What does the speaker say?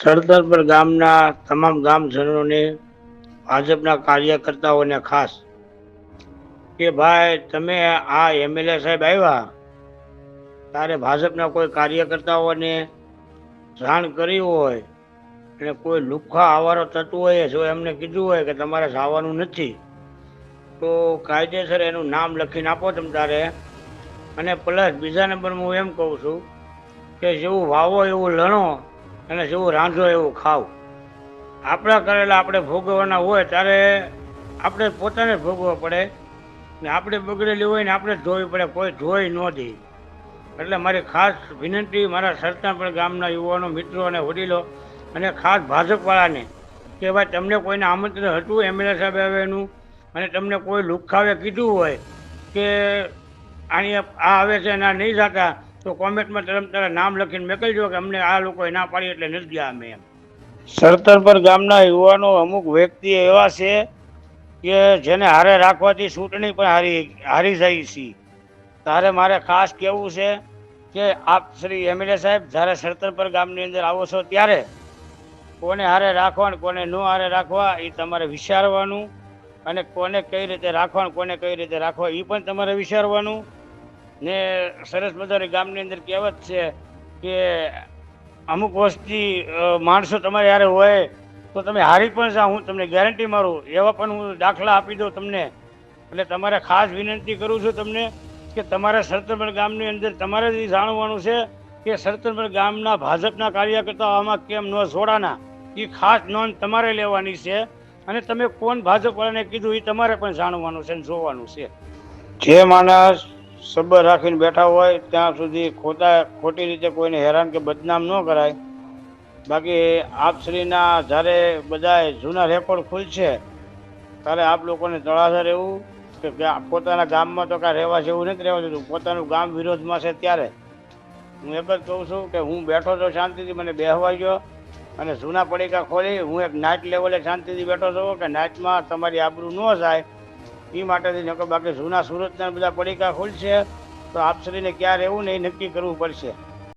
સરદારપર ગામના તમામ ગામજનોને, ભાજપના કાર્યકર્તાઓને ખાસ કે ભાઈ, તમે આ એમએલએ સાહેબ આવ્યા, તારે ભાજપના કોઈ કાર્યકર્તાઓને જાણ કરી હોય, અને કોઈ લુખા આવારો હોય, જો એમને કીધું હોય કે તમારે સાવાનું નથી, તો કાયદેસર એનું નામ લખીને આપો તમ તારે. અને પ્લસ બીજા નંબરમાં હું એમ કહું છું કે જેવું વાવો એવું લણો અને જેવું રાંધો એવું ખાવ. આપણા કરેલા આપણે ભોગવવાના હોય ત્યારે આપણે પોતાને ભોગવવા પડે. ને આપણે બગડેલી હોય ને આપણે જ ધોવી પડે. કોઈ ધોઈ ન દે. એટલે મારી ખાસ વિનંતી મારા સરતાપર ગામના યુવાનો, મિત્રો અને વડીલો અને ખાસ ભાજપવાળાને કે ભાઈ તમને કોઈને આમંત્રણ હતું એમએલએ સાહેબ આવે એનું અને તમને કોઈ લુખાવે કીધું હોય કે આની આ આવે છે અને આ નહીં જતા? તો કોમેન્ટમાં તરમ તારા નામ લખીને મોકલજો કે અમને આ લોકોએ ના પાડી એટલે નથી ગયા અમે એમ. સરતરપર ગામના યુવાનો અમુક વ્યક્તિ એવા છે કે જેને હારે રાખવાથી ચૂંટણી પણ હારી હારી જાય છે. તારે મારે ખાસ કહેવું છે કે આપ શ્રી એમએલએ સાહેબ, જ્યારે સરતરપર ગામની અંદર આવો છો ત્યારે કોને હારે રાખવા કોને ન હારે રાખવા એ તમારે વિચારવાનું અને કોને કઈ રીતે રાખવા કોને કઈ રીતે રાખવા એ પણ તમારે વિચારવાનું. ને સરસ મજાની ગામની અંદર કહેવત છે કે અમુક વસ્તી માણસો તમારે યારે હોય તો તમે હારી પણ જાઓ, હું તમને ગેરંટી મારું, એવા પણ હું દાખલા આપી દઉં તમને. એટલે તમારે ખાસ વિનંતી કરું છું તમને કે તમારે સરતરપર ગામની અંદર તમારે જ જાણવાનું છે કે સરતનબળ ગામના ભાજપના કાર્યકર્તાઓ આમાં કેમ ન જોડાના. એ ખાસ નોંધ તમારે લેવાની છે અને તમે કોણ ભાજપવાળાને કીધું એ તમારે પણ જાણવાનું છે અને જોવાનું છે. જે માણસ સબર રાખીને બેઠા હોય, ત્યાં સુધી ખોટા ખોટી રીતે કોઈને હેરાન કે બદનામ ન કરાય. બાકી આપશ્રીના જ્યારે બધાએ જૂના રેકોર્ડ ખુલશે, ત્યારે આપ લોકોને તળાસર એવું કે પોતાના ગામમાં તો કાંઈ રહેવા જેવું નથી રહેવા દેતું પોતાનું ગામ વિરોધમાં છે ત્યારે. હું એક જ કહું છું કે હું બેઠો તો શાંતિથી મને બેહવા ગયો અને જૂના પડીકા ખોલી હું એક નાઇટ લેવલે શાંતિથી બેઠો છું કે નાઇટમાં તમારી આબરૂ ન જાય. એ માટેથી નકર બાકી જૂના સુરતના બધા પડીકા ખુલશે, તો આપશ્રીને ક્યાં રહેવું ને એ નક્કી કરવું પડશે.